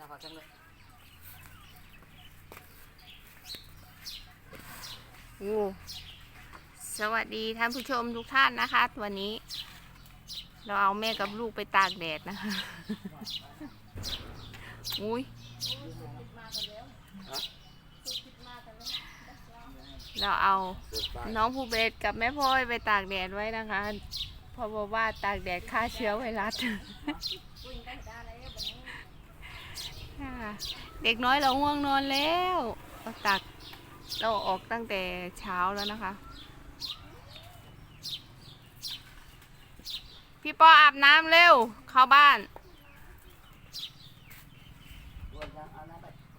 นะครับจังเลยโอ้สวัสดีท่านผู้ชมทุกท่านนะคะ วันนี้ เราเอาแม่กับลูกไปตากแดดนะคะ อุ้ยเราเอาน้องภูเบศกับแม่พ่อยไปตากแดดไว้นะคะ เพราะว่าตากแดดฆ่าเชื้อไวรัส เด็กน้อยเราง่วงนอนแล้วเราตักเราออกตั้งแต่เช้าแล้วนะคะ พี่ปออาบน้ำเร็ว เข้าบ้าน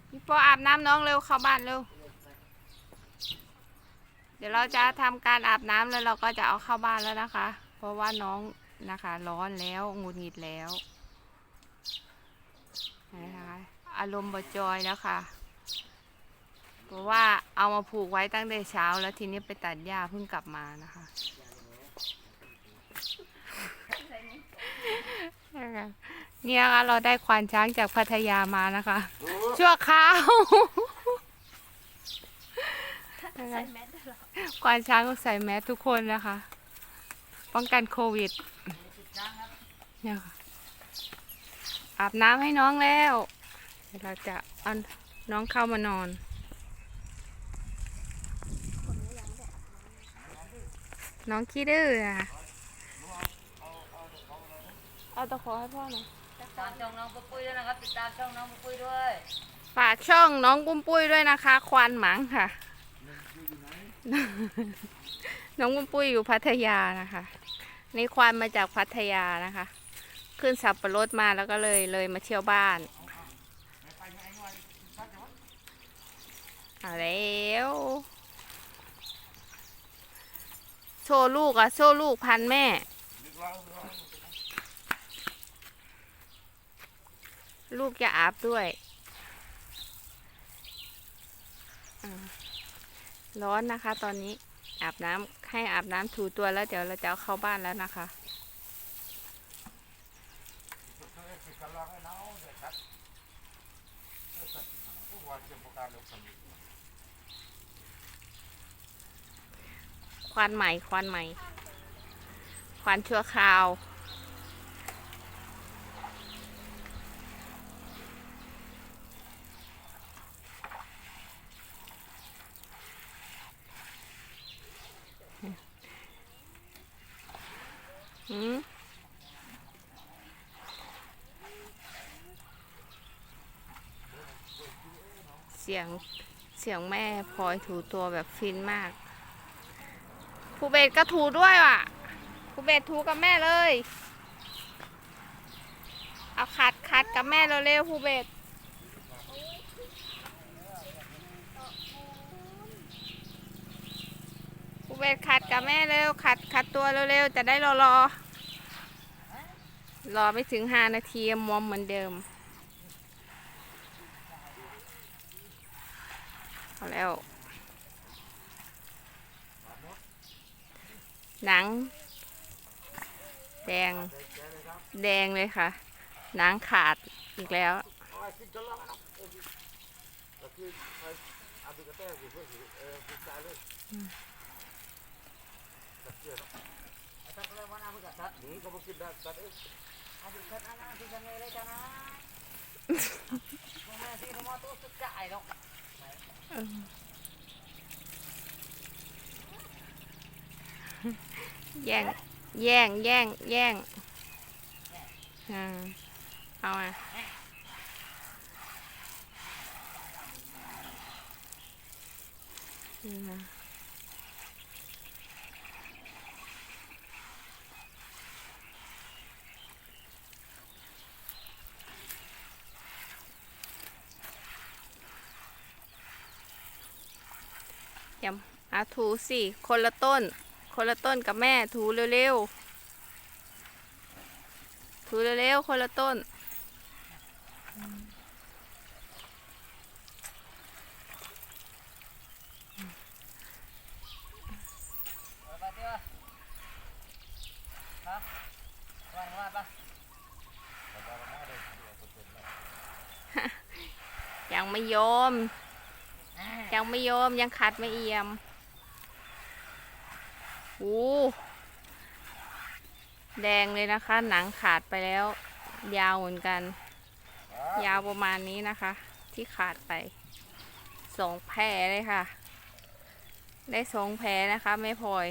พี่ปออาบน้ำน้องเร็วเข้าบ้านเร็ว เดี๋ยวเราจะทำการอาบน้ำแล้วเราก็จะเอาเข้าบ้านแล้วนะคะ เพราะว่าน้องนะคะ ร้อนแล้วงุดหงิดแล้วนะคะ อารมณ์บจอยแล้วค่ะเพราะว่าเอามาผูกไว้ตั้งแต่เช้า แล้วทีนี้ไปตัดหญ้าเพิ่งกลับมานะคะนะคะเนี่ยค่ะเราได้ควานช้างจากพัทยามานะคะ ชั่วคราวนะคะควานช้างก็ใส่แมสทุกคนนะคะ ป้องกันโควิดเนี่ยค่ะอาบน้ำให้น้องแล้ว เดี๋ยวเราจะเอาน้องเข้ามานอนน้องขี้ดื้ออะเอาตะขอให้พ่อหน่อยติดตามช่องน้องปุ๊กปุ้ยด้วยนะครับ ติดตามช่องน้องปุ๊กปุ้ยด้วยฝากช่องน้องปุ้มปุ้ยด้วยนะคะ ควานหมังค่ะ น้องปุ้มปุ้ยอยู่พัทยานะคะ นี่ควานมาจากพัทยานะคะ ขึ้นสับปะรดมาแล้วก็เลยเลยมาเที่ยวบ้าน เอาแล้ว โชว์ลูกอะโชว์ลูกพันแม่ ลูกจะอาบด้วย ร้อนนะคะตอนนี้อาบน้ำให้อาบน้ำถูตัวแล้วเดี๋ยวเราจะเอาเข้าบ้านแล้วนะคะ ควันใหม่ควันใหม่ควันชั่วคราวหืม สียงเสียงแม่พลอยถูตัวแบบฟินมากภูเบศก็ถูด้วยว่ะภูเบศถูกับแม่เลย เอาขัดขัดกับแม่เร็วๆภูเบศภูเบศขัดกับแม่เร็วขัดขัดตัวเร็วๆจะได้รอรอรอไม่ถึงห้านาทีมอมเหมือนเดิม เอาแล้ว หนัง แดง แดงเลยค่ะ หนังขาดอีกแล้วอาบุกตัดนี่ก็บุกินได้ตัดเองอาบุตัดอันนั้นที่จะเงยเลยจ้านะแม่ แย่ง แย่ง แย่ง แย่งอ่าเอาอะอืมำ อาถูสิ คนละต้น คนละต้นกับแม่ถูเร็วๆ ถูเร็วๆ คนละต้นไปเที่ยวฮะวันวันปะยังไม่ยอม ยังไม่ยอม ยังขัดไม่เอี่ยม โอ้แดงเลยนะคะ หนังขาดไปแล้ว ยาวเหมือนกัน ยาวประมาณนี้นะคะ ที่ขาดไปสองแผลเลยค่ะ ได้สองแผลนะคะแม่พลอย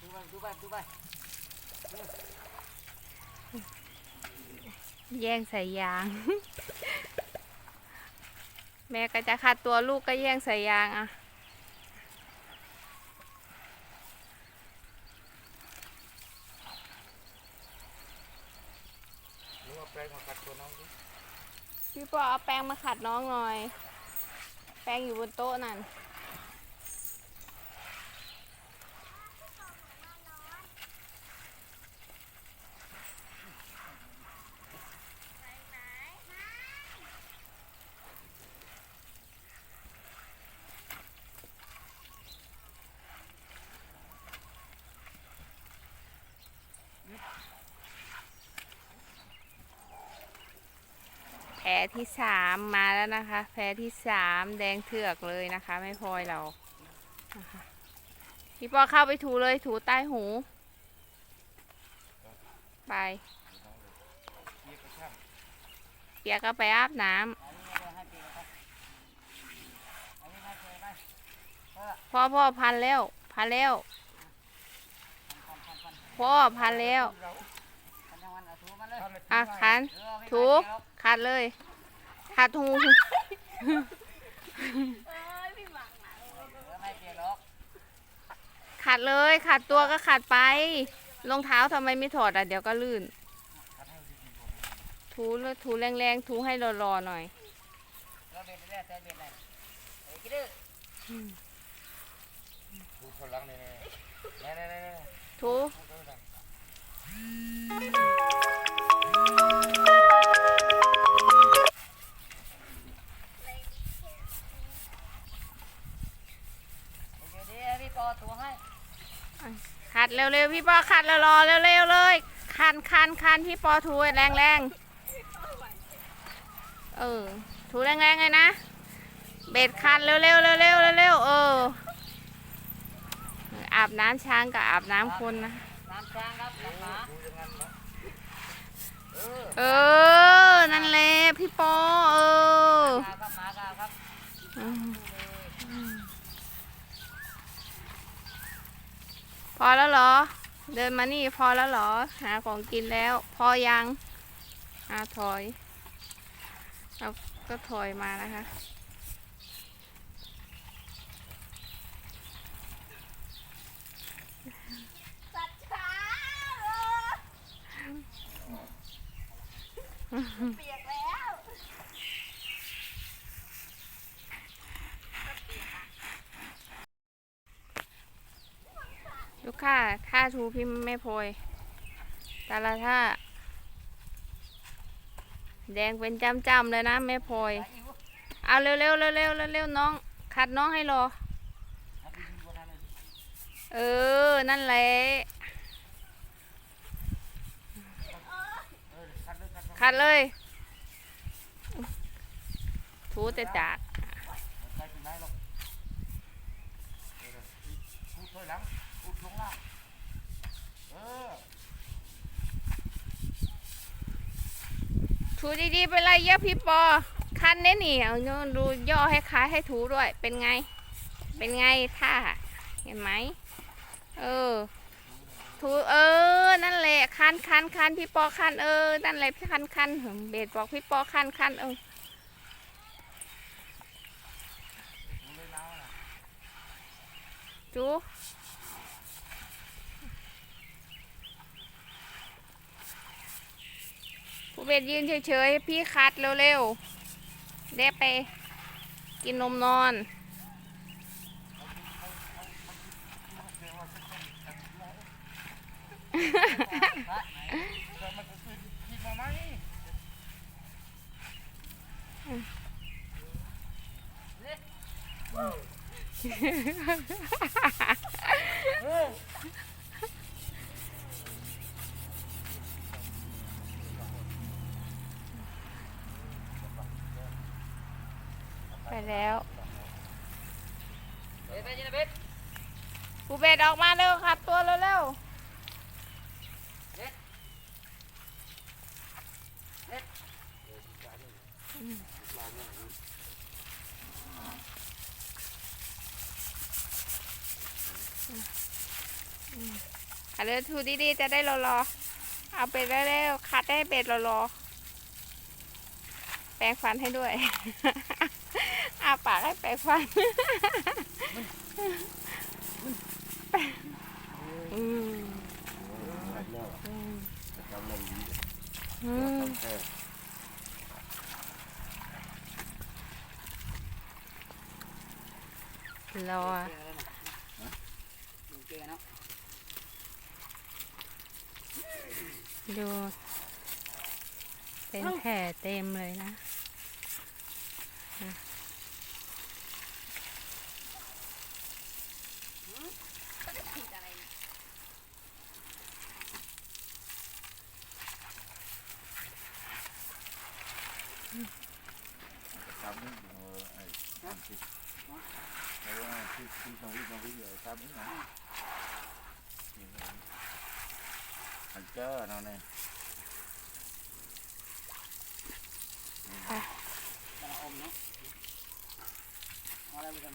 ดูไปดูไปดูไป แย่งใส่ยาง แม่ก็จะขัดตัวลูกก็แย่งใส่ยางอะหรือว่าแปลงมากัดตัวน้องดิพี่ปอเอาแป้งมาขัดน้องหน่อย แป้งอยู่บนโต๊ะนั่น ที่สามมาแล้วนะคะแผลที่สามแดงเถือกเลยนะคะ ไม่พลอยเรานะคะพี่ปอเข้าไปถูเลยถูใต้หู ไปเกียกระช่างเปียกก็ไปอาบน้ำพ่อพ่อพันแล้ว พันแล้ว พ่อพันแล้วอะขันถูกขาดเลย ขัดหูเออไม่เปียกหรอกขัดเลยขัดตัวก็ขัดไปรองเท้าทำไมไม่ถอดอะ เดี๋ยวก็ลื่น ถูแล้วถูแรงๆ ถูให้รอๆหน่อยเเร็วๆพี่ปอขัดรอเร็วๆเลยคันคันคันพี่ปอถูแรงๆเออถูแรงๆเลยนะ เบ็ดคันเร็วๆเร็วๆเร็วๆเอออาบน้ำช้างกับอาบน้ำคนนะน้ำช้างครับเออ นั่นแหละพี่ปอเออ กาวครับหมากาวครับ อืม ดูเลย พอแล้วเหรอ เดินมานี่พอแล้วเหรอ หาของกินแล้ว พอยังอาถอยเราก็ถอยมานะคะสัตว์ช้าเออเปียกแล้ว ลูก ค้าค่าทูพี่ไม่โพยแต่ละท่าแดงเป็นจำๆเลยนะแม่พยไปอีกวะเอาเร็วเร็วเร็วเร็วน้อง ขัดน้องให้รอ เออ นั่นแหละเออคัดเลยคัดเลยขัดเลยถูแต่จาก ถูดีๆไปเลยเยอะพี่ปอ คันเน้นี่เอาโยนดูย่อให้คล้ายให้ถูด้วย เป็นไง เป็นไงท่า เห็นไหม เออ ถูเออ นั่นแหละ คันคันคันพี่ปอคันเออ นั่นแหละพี่คันคันเหิมเบสบอกพี่ปอคันคันเออจู ผู้เบสยืนเฉยๆ พี่คัดเร็วๆได้ไปกินนมนอนคัดไหนเดี๋ยวมันจะขึ้นกินมาไหมเเฮ้ย ไป แล้วเฮ้ยไปจินะเบ็ดปูเบดออกมาเร็วขัดตัวเร็วๆอันเร็วทูดีๆจะได้รอๆเอาไปเร็วๆคัดให้เบ็ดรอๆแปรงฟันให้ด้วย อาปากให้แปรงฟันอืมแล้วอะจะทำอะไรดีอืมแค่รอดู เป็นแผลเต็มเลยนะ ผิดอะไรเนี่ย ทำนี่เออไอ้ทำสิแล้วว่าที่ที่ตรงที่ตรงที่เ